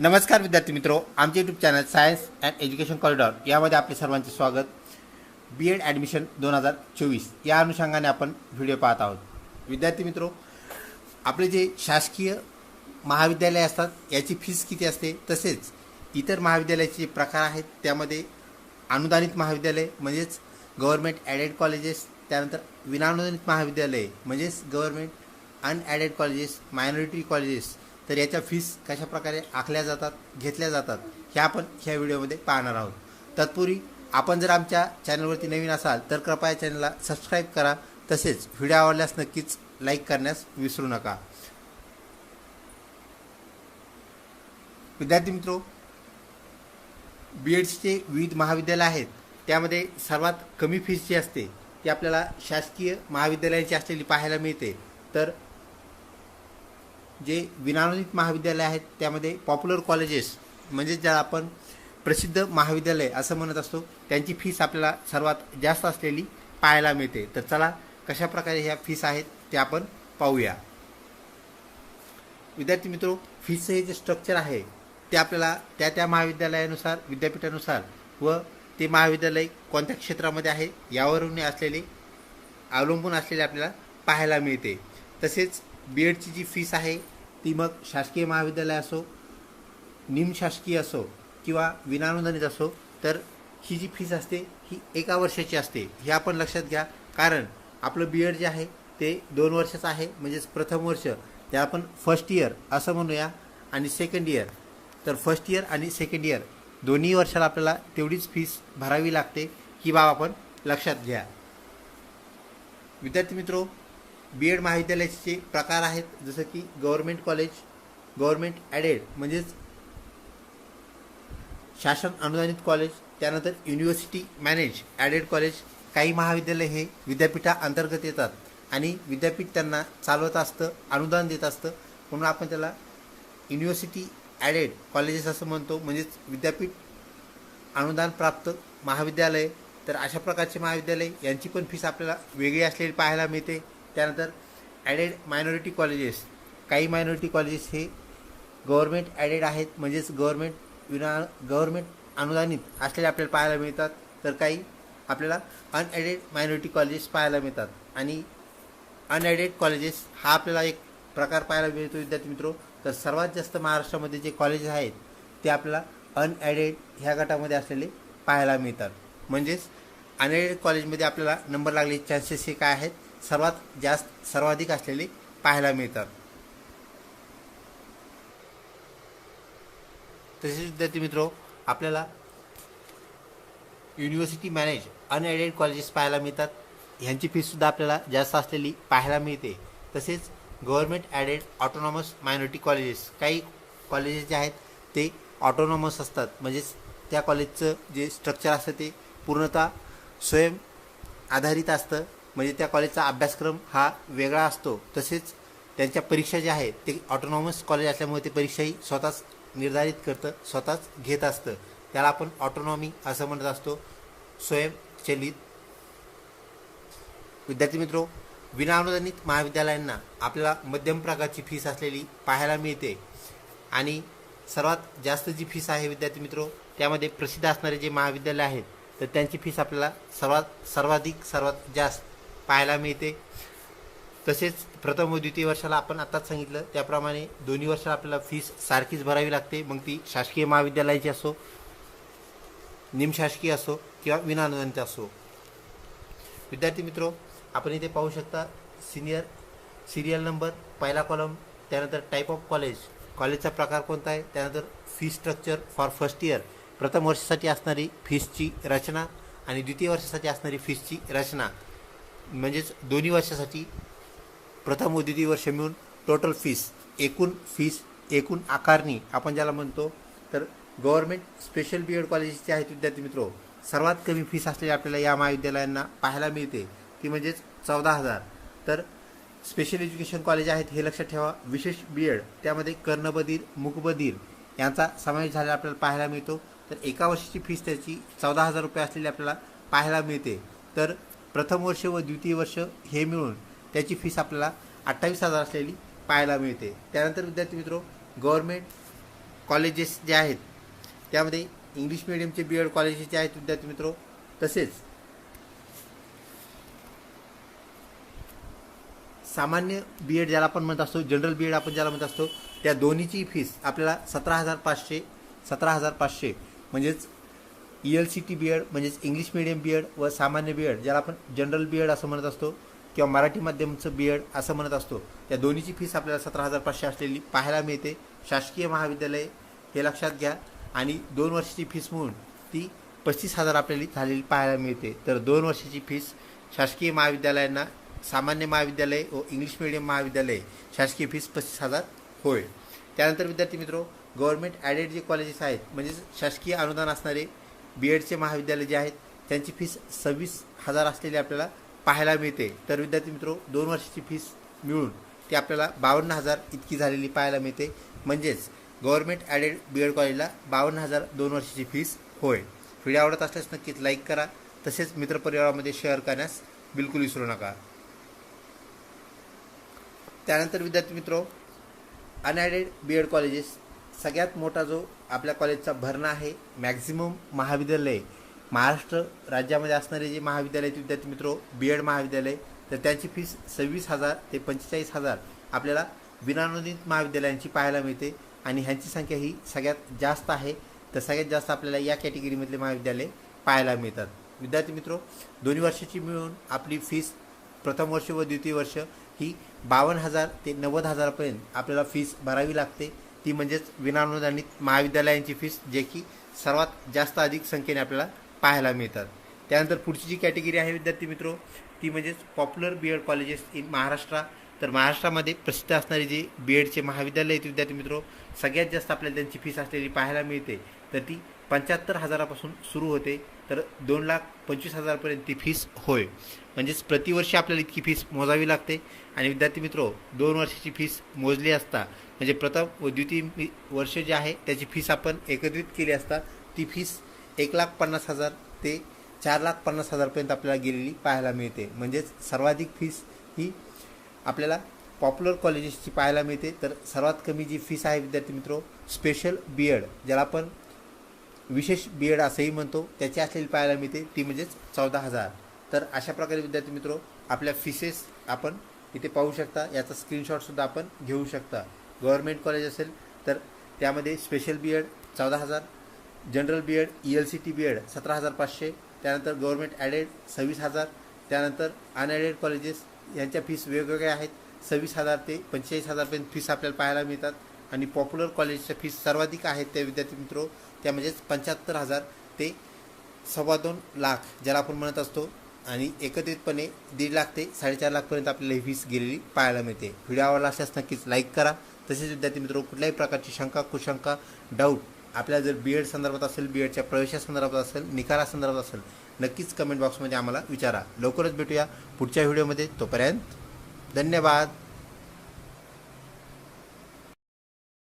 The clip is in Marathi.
नमस्कार विद्यार्थी मित्रो आमचे YouTube channel science and education corridor यामध्ये आपले सर्वांचे स्वागत. बी एड ॲडमिशन दोन हजार चोवीस या अनुषंगाने आपण व्हिडिओ पाहत आहोत. विद्यार्थी मित्रो आपले जे शासकीय महाविद्यालय असतात याची फीस किती असते? तसेच इतर महाविद्यालयाचे जे प्रकार आहेत त्यामध्ये अनुदानित महाविद्यालय म्हणजेच गव्हर्मेंट ॲडेड कॉलेजेस त्यानंतर विनानुदानित महाविद्यालय म्हणजेच government unaided colleges minority colleges तर याच्या फीस कशाप्रकारे आखल्या जातात घेतल्या जातात ह्या आपण ह्या व्हिडिओमध्ये पाहणार आहोत. तत्पूर्वी आपण जर आमच्या चॅनलवरती नवीन असाल तर कृपया चॅनलला सबस्क्राईब करा. तसेच व्हिडिओ आवडल्यास नक्कीच लाईक करण्यास विसरू नका. विद्यार्थी मित्रो बी एडचे विविध महाविद्यालय आहेत. त्यामध्ये सर्वात कमी फीस जी असते ती आपल्याला शासकीय महाविद्यालयाची असलेली पाहायला मिळते. तर जे विनानुदानित महाविद्यालय आहेत त्यामध्ये पॉप्युलर कॉलेजेस म्हणजे ज्या आपण प्रसिद्ध महाविद्यालय असं म्हणत असतो त्यांची फीस आपल्याला सर्वात जास्त असलेली पाहायला मिळते. तर चला कशा प्रकारे ह्या फीस आहेत ते आपण पाहूया. विद्यार्थी मित्रो फीचं हे जे स्ट्रक्चर आहे ते आपल्याला त्या त्या महाविद्यालयानुसार विद्यापीठानुसार व ते महाविद्यालय कोणत्या क्षेत्रामध्ये आहे यावरून असलेले अवलंबून असलेले आपल्याला पाहायला मिळते. तसेच बी एडची जी फीस आहे ती मग शासकीय महाविद्यालय असो निमशासकीय असो किंवा विनानुदानित असो तर ही जी फीस असते ही एका वर्षाची असते. हे आपण लक्षात घ्या. कारण आपलं बी एड जे आहे ते दोन वर्षाचं आहे म्हणजेच प्रथम वर्ष. ते आपण फर्स्ट इयर असं म्हणूया आणि सेकंड इयर तर फर्स्ट इयर आणि सेकंड इयर दोन्ही वर्षाला आपल्याला तेवढीच फीस भरावी लागते ही बाब आपण लक्षात घ्या. विद्यार्थी मित्रो बी एड महाविद्यालयाचे प्रकार आहेत जसं की गव्हर्मेंट कॉलेज गव्हर्मेंट ॲडेड म्हणजेच शासन अनुदानित कॉलेज त्यानंतर युनिव्हर्सिटी मॅनेज ॲडेड कॉलेज काही महाविद्यालय हे विद्यापीठा अंतर्गत येतात आणि विद्यापीठ त्यांना चालवत असतं अनुदान देत असतं. म्हणून आपण त्याला युनिव्हर्सिटी ॲडेड कॉलेजेस असं म्हणतो. म्हणजेच विद्यापीठ अनुदान प्राप्त महाविद्यालय. तर अशा प्रकारचे महाविद्यालय यांची पण फीस आपल्याला वेगळी असलेली पाहायला मिळते. त्यानंतर ॲडेड मायनॉरिटी कॉलेजेस काही मायनॉरिटी कॉलेजेस हे गव्हर्मेंट ॲडेड आहेत. म्हणजेच गव्हर्मेंट विना गव्हर्मेंट अनुदानित असलेले आपल्याला पाहायला मिळतात. तर काही आपल्याला अनएडेड मायनॉरिटी कॉलेजेस पाहायला मिळतात. आणि अनएडेड कॉलेजेस हा आपल्याला एक प्रकार पाहायला मिळतो विद्यार्थी मित्रो. तर सर्वात जास्त महाराष्ट्रामध्ये जे कॉलेजेस आहेत ते आपल्याला अनएडेड ह्या गटामध्ये असलेले पाहायला मिळतात. म्हणजेच अनएडेड कॉलेजमध्ये आपल्याला नंबर लागले चान्सेस हे काय आहेत? सर्वात जास्त सर्वाधिक असलेली पाहायला मिळतात. तसेच विद्यार्थी मित्रो आपल्याला युनिव्हर्सिटी मॅनेज अनएडेड कॉलेजेस पाहायला मिळतात. ह्यांची फीसुद्धा आपल्याला जास्त असलेली पाहायला मिळते. तसेच government aided autonomous minority colleges काही कॉलेजेस जे आहेत ते ऑटोनॉमस असतात. म्हणजेच त्या कॉलेजचं जे स्ट्रक्चर असतं ते पूर्णतः स्वयं आधारित असतं. म्हणजे त्या कॉलेजचा अभ्यासक्रम हा वेगळा असतो. तसेच त्यांच्या परीक्षा ज्या आहेत ते ऑटोनॉमस कॉलेज असल्यामुळे ते परीक्षाही स्वतःच निर्धारित करतं स्वतःच घेत असतं. त्याला आपण ऑटोनॉमी असं म्हणत असतो. स्वयंचलित. विद्यार्थी मित्रो विनाअनुदानित महाविद्यालयांना आपल्याला मध्यम प्रकारची फीस असलेली पाहायला मिळते. आणि सर्वात जास्त जी फीस आहे विद्यार्थी मित्रो त्यामध्ये प्रसिद्ध असणारे जे महाविद्यालय आहेत तर त्यांची फीस आपल्याला सर्वात सर्वाधिक सर्वात जास्त पाहायला मिळते. तसेच प्रथम व द्वितीय वर्षाला आपण आत्ताच सांगितलं त्याप्रमाणे दोन्ही वर्षाला आपल्याला फीस सारखीच भरावी लागते. मग ती शासकीय महाविद्यालयाची असो निमशासकीय असो किंवा विनानुदानित असो. विद्यार्थी मित्रो आपण इथे पाहू शकता सिनियर सिरियल नंबर पहिला कॉलम त्यानंतर टाईप ऑफ कॉलेज कॉलेजचा प्रकार कोणता आहे? त्यानंतर fee structure for first year प्रथम वर्षासाठी असणारी फीसची रचना आणि द्वितीय वर्षासाठी असणारी फीसची रचना. म्हणजेच दोन्ही वर्षासाठी प्रथम व द्वितीय वर्ष मिळून टोटल फीस एकूण फीस एकूण आकारणी आपण ज्याला म्हणतो तर government special B Ed colleges आहेत विद्यार्थी मित्र सर्वात कमी फीस असलेली आपल्याला या महाविद्यालयांना पाहायला मिळते. ती म्हणजेच चौदा हजार. तर स्पेशल एज्युकेशन कॉलेज आहेत हे लक्षात ठेवा विशेष बी एड त्यामध्ये कर्णबधीर मुकबधीर यांचा समावेश झालेला आपल्याला पाहायला मिळतो. तर एका वर्षाची फीस त्याची चौदा हजार रुपये असलेली आपल्याला पाहायला मिळते. तर प्रथम वर्ष व द्वितीय वर्ष हे मिळून त्याची फीस आपल्याला अठ्ठावीस हजार असलेली पाहायला मिळते. त्यानंतर विद्यार्थी मित्रो गव्हर्मेंट कॉलेजेस जे आहेत त्यामध्ये इंग्लिश मिडियमचे बी एड कॉलेजेस जे आहेत विद्यार्थी मित्रो तसेच सामान्य बी एड ज्याला आपण म्हणत असतो जनरल बी एड आपण ज्याला म्हणत असतो त्या दोन्हीची फीस आपल्याला सतरा हजार पाचशे सतरा हजार पाचशे म्हणजेच E L C T B Ed म्हणजेच इंग्लिश मिडियम बी एड व सामान्य बी एड ज्याला आपण जनरल बी एड असं म्हणत असतो किंवा मराठी माध्यमचं बी एड असं म्हणत असतो. त्या दोन्हीची फीस आपल्याला सतरा हजार पाचशे असलेली पाहायला मिळते. शासकीय महाविद्यालय हे लक्षात घ्या. आणि दोन वर्षाची फीस म्हणून ती पस्तीस हजार आपल्याला झालेली पाहायला मिळते. तर दोन वर्षाची फीस शासकीय महाविद्यालयांना सामान्य महाविद्यालय व इंग्लिश मिडियम महाविद्यालय शासकीय फीस पस्तीस हजार होय. त्यानंतर विद्यार्थी मित्रो गव्हर्नमेंट ॲडेड जे कॉलेजेस आहेत म्हणजेच शासकीय अनुदान असणारे बी एडचे महाविद्यालय जे आहेत त्यांची फीस सव्वीस हजार असलेली आपल्याला पाहायला मिळते. तर विद्यार्थी मित्रो दोन वर्षाची फीस मिळून ती आपल्याला बावन्न हजार इतकी झालेली पाहायला मिळते. म्हणजेच गव्हर्नमेंट ॲडेड बी एड कॉलेजला बावन्न हजार दोन वर्षाची फीस होय. व्हिडिओ आवडत असल्यास नक्कीच लाईक करा. तसेच मित्रपरिवारामध्ये शेअर करण्यास बिलकुल विसरू नका. त्यानंतर विद्यार्थी मित्रो अनॲडेड बी एड कॉलेजेस सगळ्यात मोठा जो आपल्या कॉलेजचा भरणा आहे मॅक्झिमम महाविद्यालय. महाराष्ट्र राज्यामध्ये असणारे जे महाविद्यालय आहेत विद्यार्थी मित्र बी एड महाविद्यालय तर त्यांची फीस सव्वीस हजार ते पंचेचाळीस हजार आपल्याला विनानुदित महाविद्यालयांची पाहायला मिळते. आणि ह्यांची संख्या ही सगळ्यात जास्त आहे तर सगळ्यात जास्त आपल्याला या कॅटेगरीमधले महाविद्यालय पाहायला मिळतात. विद्यार्थी मित्र दोन्ही वर्षाची मिळून आपली फीस प्रथम वर्ष व द्वितीय वर्ष ही बावन्न हजार ते नव्वद हजारापर्यंत आपल्याला फीस भरावी लागते. ती म्हणजेच विनानुदानित महाविद्यालयांची फीस जे की सर्वात जास्त अधिक संख्येने आपल्याला पाहायला मिळतात. त्यानंतर पुढची जी कॅटेगरी आहे विद्यार्थी मित्रो ती म्हणजेच popular B Ed colleges in Maharashtra. तर महाराष्ट्रामध्ये प्रसिद्ध असणारे जे बी एडचे महाविद्यालय आहेत विद्यार्थी मित्रो सगळ्यात जास्त आपल्याला त्यांची फीस असलेली पाहायला मिळते. तर ती पंच्याहत्तर हजारापासून सुरू होते. तर दोन लाख पंचवीस हजारपर्यंत ती फीस होय. म्हणजेच प्रतिवर्षी आपल्याला इतकी फीस मोजावी लागते. आणि विद्यार्थी मित्रो दोन वर्षाची फीस मोजली असता म्हणजे प्रथम व द्वितीय वर्ष जे आहे त्याची फीस आपण एकत्रित केली असता ती फीस एक लाख पन्नास हजार ते चार लाख पन्नास हजारपर्यंत आपल्याला गेलेली पाहायला मिळते. म्हणजेच सर्वाधिक फीस ही आपल्याला पॉप्युलर कॉलेजेसची पाहायला मिळते. तर सर्वात कमी जी फीस आहे विद्यार्थी मित्रो स्पेशल बी एड ज्याला आपण विशेष बी एड असंही म्हणतो. त्याची असलेली पाहायला मिळते. ती म्हणजेच चौदा हजार. तर अशा प्रकारे विद्यार्थी मित्रो आपल्या फीसेस आपण इथे पाहू शकता. याचा स्क्रीनशॉटसुद्धा आपण घेऊ शकता. गव्हर्मेंट कॉलेज असेल तर त्यामध्ये स्पेशल बी एड चौदा हजार general B Ed E L C T B Ed सतरा हजार पाचशे त्यानंतर गव्हर्मेंट ॲडेड सव्वीस हजार त्यानंतर अनॲडेड कॉलेजेस यांच्या फीस वेगवेगळ्या आहेत. सव्वीस हजार ते पंचेचाळीस हजारपर्यंत फीस आपल्याला पाहायला मिळतात. आणि पॉप्युलर कॉलेजच्या फीस सर्वाधिक आहेत त्या विद्यार्थी मित्रो त्या म्हणजेच पंच्याहत्तर हजार ते सव्वा दोन लाख ज्याला आपण म्हणत असतो. आणि एकत्रितपणे दीड लाख ते साडेचार लाखपर्यंत आपल्याला ही फीस गेलेली पाहायला मिळते. व्हिडिओ आवडला असल्यास नक्कीच लाईक करा. तसेच विद्यार्थी मित्रो कुठल्याही प्रकारची शंका कुशंका डाऊट आपल्या जर बी एड संदर्भात असेल बी एडच्या प्रवेशासंदर्भात असेल निकालासंदर्भात असेल नक्कीच कमेंट बॉक्समध्ये आम्हाला विचारा. लवकरच भेटूया पुढच्या व्हिडिओमध्ये तोपर्यंत धन्यवाद.